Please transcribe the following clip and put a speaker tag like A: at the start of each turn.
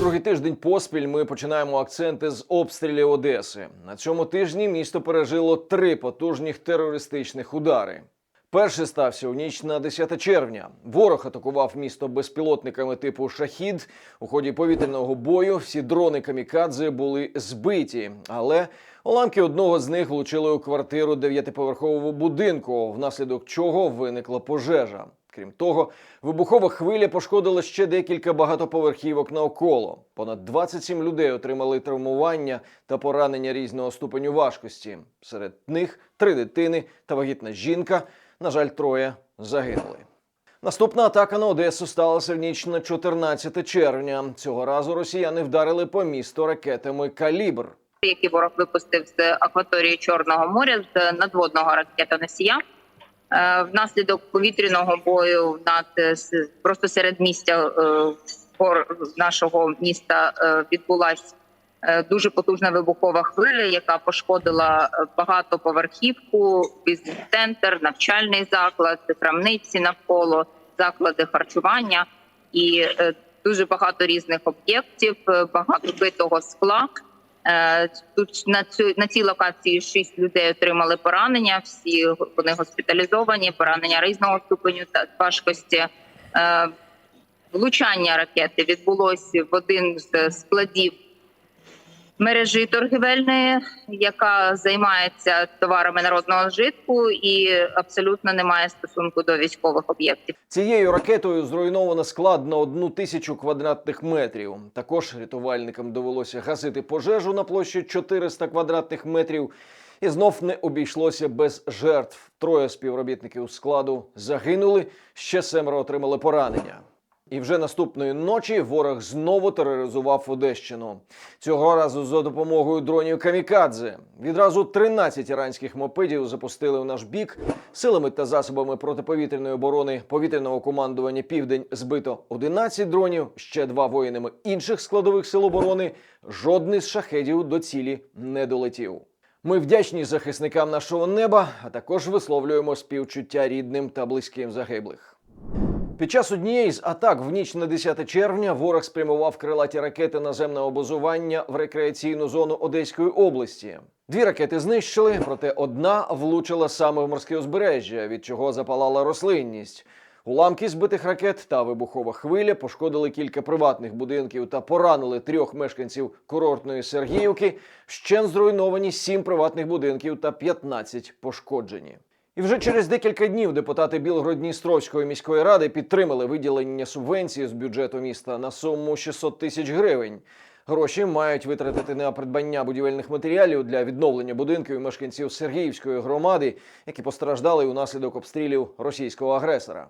A: Другий тиждень поспіль ми починаємо акценти з обстрілів Одеси. На цьому тижні місто пережило три потужних терористичних удари. Перший стався у ніч на 10 червня. Ворог атакував місто безпілотниками типу Шахід. У ході повітряного бою всі дрони камікадзе були збиті, але уламки одного з них влучили у квартиру дев'ятиповерхового будинку, внаслідок чого виникла пожежа. Крім того, вибухова хвиля пошкодила ще декілька багатоповерхівок навколо. Понад 27 людей отримали травмування та поранення різного ступеню важкості. Серед них три дитини та вагітна жінка. На жаль, троє загинули. Наступна атака на Одесу сталася в ніч на 14 червня. Цього разу росіяни вдарили по місту ракетами Калібр.
B: які ворог випустив з акваторії Чорного моря з надводного ракетоносія. Е, Внаслідок повітряного бою над е, просто серед місця е, нашого міста відбулась е, дуже потужна вибухова хвиля, яка пошкодила багатоповерхівку, бізнес-центр, навчальний заклад, крамниці навколо, заклади харчування і дуже багато різних об'єктів, багато битого скла. Е, Тут на цю на цій локації шість людей отримали поранення. Всі вони госпіталізовані, поранення різного ступеню та важкості. Е, Влучання ракети відбулося в один з складів мережі торгівельної, яка займається товарами народного вжитку і абсолютно не має стосунку до військових об'єктів.
A: Цією ракетою зруйновано склад на одну тисячу квадратних метрів. Також рятувальникам довелося гасити пожежу на площі 400 квадратних метрів. І знов не обійшлося без жертв. Троє співробітників складу загинули, ще семеро отримали поранення. І вже наступної ночі ворог знову тероризував Одещину. Цього разу за допомогою дронів Камікадзе. Відразу 13 іранських мопедів запустили в наш бік. Силами та засобами протиповітряної оборони повітряного командування Південь збито 11 дронів, ще два воїнами інших складових сил оборони. Жодний з шахедів до цілі не долетів. Ми вдячні захисникам нашого неба, а також висловлюємо співчуття рідним та близьким загиблих. Під час однієї з атак в ніч на 10 червня ворог спрямував крилаті ракети наземного базування в рекреаційну зону Одеської області. Дві ракети знищили, проте одна влучила саме в морське узбережжя, від чого запалала рослинність. Уламки збитих ракет та вибухова хвиля пошкодили кілька приватних будинків та поранили трьох мешканців курортної Сергіївки. Ще зруйновані сім приватних будинків та 15 пошкоджені. І вже через декілька днів депутати Білгород-Дністровської міської ради підтримали виділення субвенції з бюджету міста на суму 600 тисяч гривень. Гроші мають витратити на придбання будівельних матеріалів для відновлення будинків мешканців Сергіївської громади, які постраждали унаслідок обстрілів російського агресора.